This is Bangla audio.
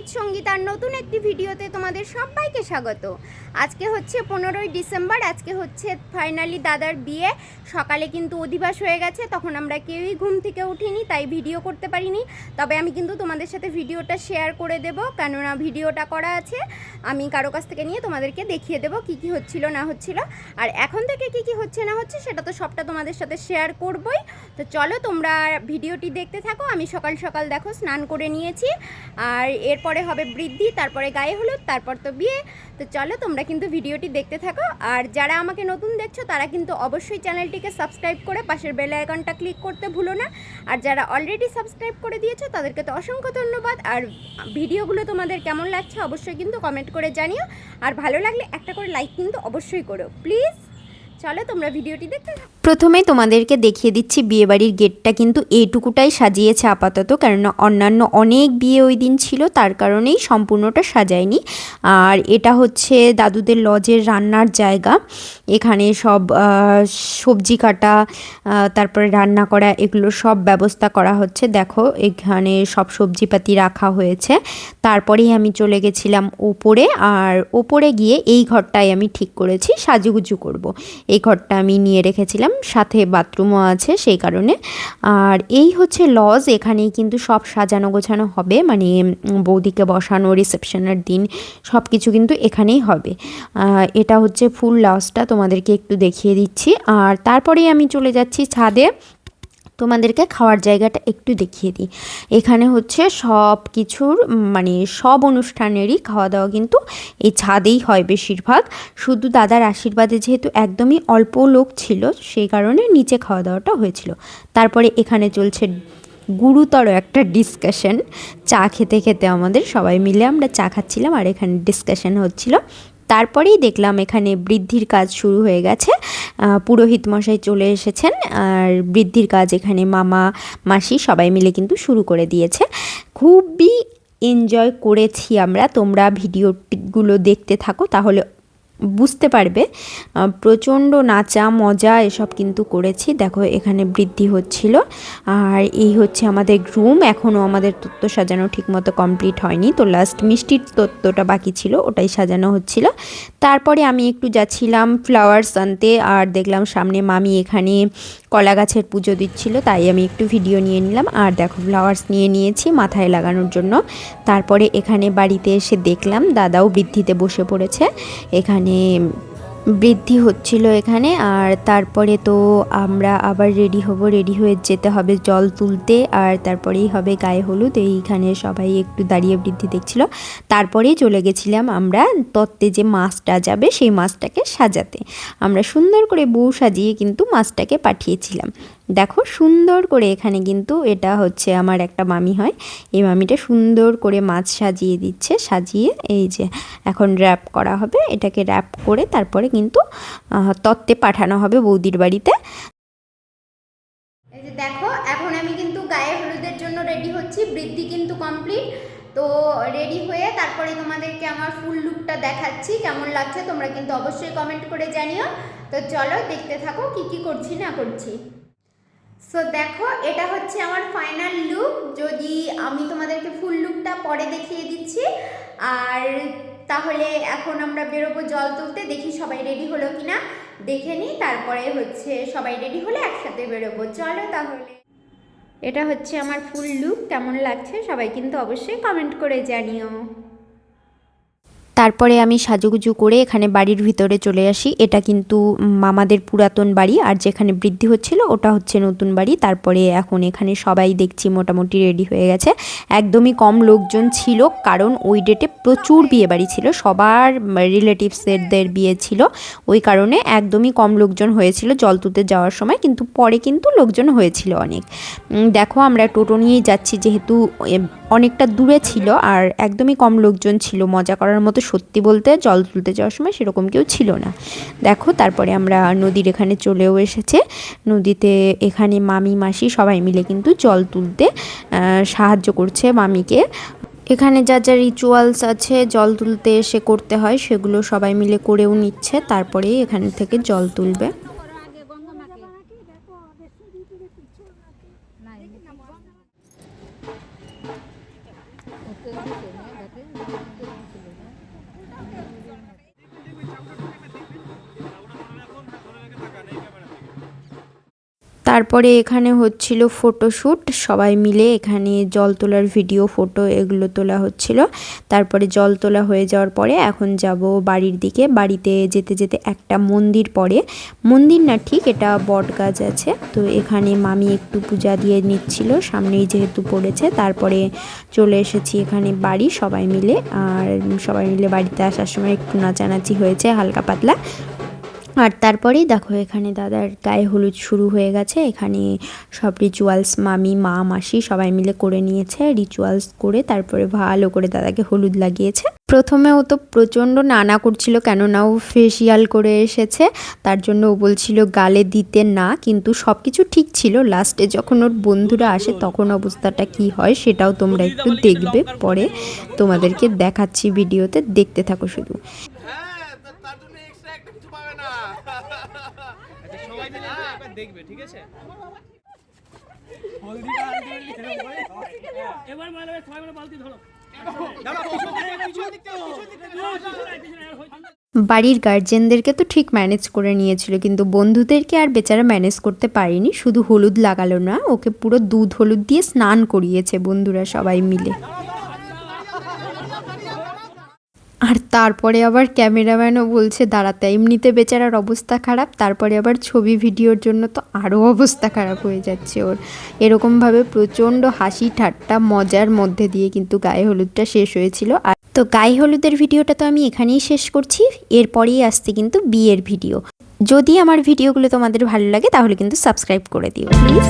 সঙ্গীতা সঙ্গীতার নতুন একটি ভিডিওতে তোমাদের সবাইকে স্বাগত। আজকে হচ্ছে পনেরোই ডিসেম্বর, আজকে হচ্ছে ফাইনালি দাদার বিয়ে। সকালে কিন্তু অধিবাস হয়ে গেছে, তখন আমরা কেউই ঘুম থেকে উঠিনি, তাই ভিডিও করতে পারিনি। তবে আমি কিন্তু তোমাদের সাথে ভিডিওটা শেয়ার করে দেব, কেননা ভিডিওটা করা আছে। আমি কারও কাছ থেকে নিয়ে তোমাদেরকে দেখিয়ে দেবো কী কী হচ্ছিল, না হচ্ছিল। আর এখন থেকে কী কী হচ্ছে, না হচ্ছে, সেটা তো সবটা তোমাদের সাথে শেয়ার করবই। তো চলো তোমরা ভিডিওটি দেখতে থাকো, আমি সকাল সকাল দেখো, স্নান করে নিয়েছি। আর এরপরে হবে বৃদ্ধি, তারপরে গায়ে হলুদ, তারপর তো বিয়ে। তো চলো তোমরা কিন্তু ভিডিওটি দেখতে থাকো। আর যারা আমাকে নতুন দেখছ, তারা কিন্তু অবশ্যই চ্যানেলটিকে সাবস্ক্রাইব করে পাশের বেল আইকনটা ক্লিক করতে ভুলো না। আর যারা অলরেডি সাবস্ক্রাইব করে দিয়েছ, তাদেরকে তো অসংখ্য ধন্যবাদ। আর ভিডিওগুলো তোমাদের কেমন লাগছে, অবশ্যই কিন্তু কমেন্ট করে জানিও। আর ভালো লাগলে একটা করে লাইক কিন্তু অবশ্যই করো। প্লিজ চলো তোমরা ভিডিওটি দেখতে থাকো। প্রথমেই তোমাদেরকে দেখিয়ে দিচ্ছি বিয়েবাড়ির গেটটা কিন্তু এইটুকুটাই সাজিয়েছে আপাতত কেননা অন্যান্য অনেক বিয়ে ওই দিন ছিল, তার কারণেই সম্পূর্ণটা সাজায়নি। আর এটা হচ্ছে দাদুদের লজের রান্নার জায়গা, এখানে সব সবজি কাটা তারপরে রান্না করা, এগুলো সব ব্যবস্থা করা হচ্ছে। দেখো, এখানে সব সবজিপাতি রাখা হয়েছে। তারপরেই আমি চলে গেছিলাম ওপরে, আর ওপরে গিয়ে এই ঘরটাই আমি ঠিক করেছি, সাজুগুজু করব। এই ঘরটা আমি নিয়ে রেখেছিলাম, সাথে বাথরুমও আছে সেই কারণে। আর এই হচ্ছে লজ, এখানেই কিন্তু সব সাজানো গোছানো হবে মানে বৌদিকে বসানো, রিসেপশনের দিন সব কিছু কিন্তু এখানেই হবে। এটা হচ্ছে ফুল লজটা, তোমাদেরকে একটু দেখিয়ে দিচ্ছি। আর তারপরেই আমি চলে যাচ্ছি ছাদে। তোমাদেরকে খাওয়ার জায়গাটা একটু দেখিয়ে দিই। এখানে হচ্ছে সব কিছুর মানে সব অনুষ্ঠানেরই খাওয়া দাওয়া কিন্তু এই ছাদেই হয় বেশিরভাগ। শুধু দাদার আশীর্বাদে যেহেতু একদমই অল্প লোক ছিল, সেই কারণে নিচে খাওয়া দাওয়াটা হয়েছিল। তারপরে এখানে চলছে গুরুতর একটা ডিসকাশন চা খেতে খেতে আমাদের সবাই মিলে আমরা চা খাচ্ছিলাম আর এখানে ডিসকাশন হচ্ছিল তারপরেই দেখলাম এখানে বৃদ্ধির কাজ শুরু হয়ে গেছে। পুরোহিত মশাই চলে এসেছেন আর বৃদ্ধির কাজ এখানে মামা, মাসি সবাই মিলে কিন্তু শুরু করে দিয়েছে। খুবই এনজয় করেছি আমরা। তোমরা ভিডিওগুলো দেখতে থাকো, তাহলে বুঝতে পারবে। প্রচণ্ড নাচা, মজা এসব কিন্তু করেছি। দেখো, এখানে বৃদ্ধি হচ্ছিল। আর এই হচ্ছে আমাদের গ্রুম এখনও আমাদের তত্ত্ব সাজানো ঠিকমতো কমপ্লিট হয়নি। তো লাস্ট মিষ্টির তত্ত্বটা বাকি ছিল, ওটাই সাজানো হচ্ছিল। তারপরে আমি একটু যাচ্ছিলাম ফ্লাওয়ার্স আনতে, আর দেখলাম সামনে মামি এখানে কলা গাছের পুজো দিচ্ছিল, তাই আমি একটু ভিডিও নিয়ে নিলাম। আর দেখো ফ্লাওয়ার্স নিয়ে নিয়েছি মাথায় লাগানোর জন্য। তারপরে এখানে বাড়িতে এসে দেখলাম, দাদাও বৃদ্ধিতে বসে পড়েছে। এখানে বৃদ্ধি হচ্ছিল এখানে, আর তারপরে তো আমরা আবার রেডি হব রেডি হয়ে যেতে হবে জল তুলতে, আর তারপরেই হবে গায়ে হলুদ, এইখানে সবাই একটু দাঁড়িয়ে বৃদ্ধি দেখছিল। তারপরেই চলে গেছিলাম আমরা তত্ত্বে যে মাছটা যাবে, সেই মাছটাকে সাজাতে। আমরা সুন্দর করে বউ সাজিয়ে কিন্তু মাছটাকে পাঠিয়েছিলাম। দেখো সুন্দর করে এখানে কিন্তু এটা হচ্ছে আমার একটা মামি হয়। এই মামিটা সুন্দর করে মাছ সাজিয়ে দিচ্ছে, সাজিয়ে এই যে এখন র্যাপ করা হবে। এটাকে র্যাপ করে তারপরে কিন্তু তত্ত্বে পাঠানো হবে বৌদির বাড়িতে। এই যে দেখো, এখন আমি কিন্তু গায়ে হলুদের জন্য রেডি হচ্ছি, বৃদ্ধি কিন্তু কমপ্লিট তো রেডি হয়ে তারপরে তোমাদেরকে আমার ফুল লুকটা দেখাচ্ছি, কেমন লাগছে তোমরা কিন্তু অবশ্যই কমেন্ট করে জানিও। তো চলো দেখতে থাকো কি কি করছি না করছি। সো দেখো, এটা হচ্ছে আমার ফাইনাল লুক যদি আমি তোমাদেরকে ফুল লুকটা পরে দেখিয়ে দিচ্ছি, আর তাহলে এখন আমরা বেরোবো জল তুলতে। দেখি সবাই রেডি হলো কিনা। দেখে নিই, তারপরে হচ্ছে সবাই রেডি হলে একসাথে বেরোবো। চলো তাহলে। এটা হচ্ছে আমার ফুল লুক কেমন লাগছে? সবাই কিন্তু অবশ্যই কমেন্ট করে জানিও। তারপরে আমি সাজুগুজু করে এখানে বাড়ির ভিতরে চলে আসি। এটা কিন্তু মামাদের পুরাতন বাড়ি আর যেখানে বৃদ্ধি হচ্ছিল ওটা হচ্ছে নতুন বাড়ি। তারপরে এখন এখানে সবাই দেখছি মোটামুটি রেডি হয়ে গেছে। একদমই কম লোকজন ছিল কারণ ওই ডেটে প্রচুর বিয়ে বাড়ি ছিল। সবার রিলেটিভসদের বিয়ে ছিল। ওই কারণে একদমই কম লোকজন হয়েছিল জল তুলতে যাওয়ার সময়। কিন্তু পরে কিন্তু লোকজন হয়েছিল অনেক। দেখো আমরা টোটো নিয়েই যাচ্ছি যেহেতু অনেকটা দূরে ছিল আর একদমই কম লোকজন ছিল। মজা করার মতো সত্যি বলতে জল তুলতে যাওয়ার সময় সেরকম কেউ ছিল না দেখো তারপরে আমরা নদীর এখানে চলেও এসেছে নদীতে এখানে মামি মাসি সবাই মিলে কিন্তু জল তুলতে সাহায্য করছে মামিকে এখানে যা যা রিচুয়ালস আছে জল তুলতে এসে করতে হয় সেগুলো সবাই মিলে করেও নিচ্ছে তারপরেই এখান থেকে জল তুলবে Thank you. তারপরে এখানে হচ্ছিল ফটোশ্যুট। সবাই মিলে এখানে জল তোলার ভিডিও, ফটো এগুলো তোলা হচ্ছিল। তারপরে জল তোলা হয়ে যাওয়ার পরে এখন যাব বাড়ির দিকে। বাড়িতে যেতে যেতে একটা মন্দির পড়ে। মন্দির না ঠিক, এটা বট গাছ আছে। তো এখানে মামি একটু পূজা দিয়ে নিচ্ছিল। সামনেই যেহেতু পড়েছে, তারপরে চলে এসেছি এখানে বাড়ি সবাই মিলে। আর সবাই মিলে বাড়িতে আসার সময় একটু নাচানাচি হয়েছে, হালকা পাতলা। আর তারপরেই দেখো এখানে দাদার গায়ে হলুদ শুরু হয়ে গেছে। এখানে সব রিচুয়ালস মামি, মা, মাসি সবাই মিলে করে নিয়েছে। রিচুয়ালস করে তারপরে ভালো করে দাদাকে হলুদ লাগিয়েছে। প্রথমে ও তো প্রচণ্ড নানা করছিল কেননা ও ফেসিয়াল করে এসেছে। তার জন্য ও বলছিল গালে দিতে না, কিন্তু সব কিছু ঠিক ছিল। লাস্টে যখন ওর বন্ধুরা আসে তখন অবস্থাটা কি হয় সেটাও তোমরা একটু দেখবে। পরে তোমাদেরকে দেখাচ্ছি ভিডিওতে। দেখতে থাকো শুধু হ্যাঁ তা- তার জন্য এক্সট্রা একটা কিছু পাবে না আচ্ছা সবাই মিলে একবার দেখবে ঠিক আছে? এবার সবাই মিলে বালতি ধরো। বাড়ির গার্জেনদেরকে তো ঠিক ম্যানেজ করে নিয়েছিল কিন্তু বন্ধুদেরকে আর বেচারা ম্যানেজ করতে পারেনি শুধু হলুদ লাগালো না ওকে পুরো দুধ হলুদ দিয়ে স্নান করিয়েছে বন্ধুরা সবাই মিলে। আর তারপরে আবার ক্যামেরাম্যানও বলছে, দাঁড়াতে। এমনিতে বেচারার অবস্থা খারাপ, তারপরে আবার ছবি ভিডিওর জন্য তো আরও অবস্থা খারাপ হয়ে যাচ্ছে ওর। এরকমভাবে প্রচণ্ড হাসি, ঠাট্টা, মজার মধ্যে দিয়ে কিন্তু গায়ে হলুদটা শেষ হয়েছিল। আর তো গায়ে হলুদের ভিডিওটা তো আমি এখানেই শেষ করছি। এরপরেই আসছে কিন্তু বিয়ের ভিডিও। যদি আমার ভিডিওগুলো তোমাদের ভালো লাগে তাহলে কিন্তু সাবস্ক্রাইব করে দিও, প্লিজ।